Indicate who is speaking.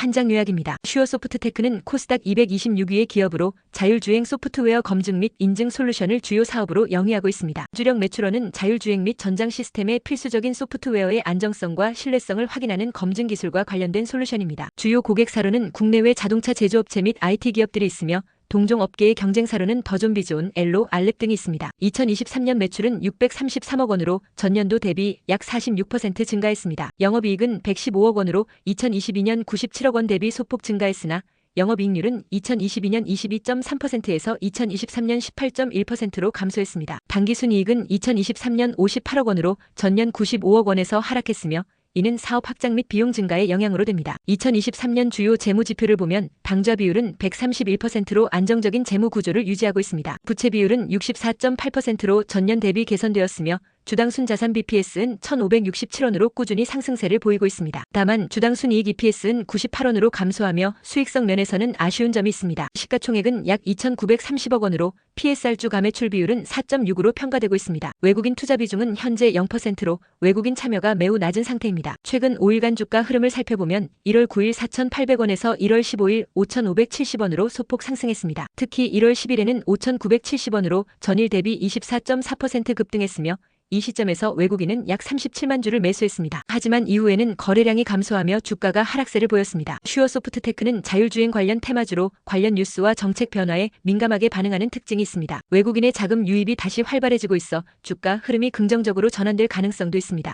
Speaker 1: 한장 요약입니다. 슈어 소프트테크는 코스닥 226위의 기업으로 자율주행 소프트웨어 검증 및 인증 솔루션을 주요 사업으로 영위하고 있습니다. 주력 매출원은 자율주행 및 전장 시스템의 필수적인 소프트웨어의 안정성과 신뢰성을 확인하는 검증 기술과 관련된 솔루션입니다. 주요 고객사로는 국내외 자동차 제조업체 및 IT 기업들이 있으며 동종 업계의 경쟁사로는 더존비존, 엘로, 알렙 등이 있습니다. 2023년 매출은 633억 원으로 전년도 대비 약 46% 증가했습니다. 영업이익은 115억 원으로 2022년 97억 원 대비 소폭 증가했으나 영업이익률은 2022년 22.3%에서 2023년 18.1%로 감소했습니다. 당기순이익은 2023년 58억 원으로 전년 95억 원에서 하락했으며 이는 사업 확장 및 비용 증가의 영향으로 됩니다. 2023년 주요 재무 지표를 보면 당좌 비율은 131%로 안정적인 재무 구조를 유지하고 있습니다. 부채 비율은 64.8%로 전년 대비 개선되었으며 주당 순자산 BPS는 1,567원으로 꾸준히 상승세를 보이고 있습니다. 다만 주당 순이익 EPS는 98원으로 감소하며 수익성 면에서는 아쉬운 점이 있습니다. 시가총액은 약 2,930억 원으로 PSR주 가매출 비율은 4.6으로 평가되고 있습니다. 외국인 투자 비중은 현재 0%로 외국인 참여가 매우 낮은 상태입니다. 최근 5일간 주가 흐름을 살펴보면 1월 9일 4,800원에서 1월 15일 5,570원으로 소폭 상승했습니다. 특히 1월 10일에는 5,970원으로 전일 대비 24.4% 급등했으며 이 시점에서 외국인은 약 37만 주를 매수했습니다. 하지만 이후에는 거래량이 감소하며 주가가 하락세를 보였습니다. 슈어소프트테크는 자율주행 관련 테마주로 관련 뉴스와 정책 변화에 민감하게 반응하는 특징이 있습니다. 외국인의 자금 유입이 다시 활발해지고 있어 주가 흐름이 긍정적으로 전환될 가능성도 있습니다.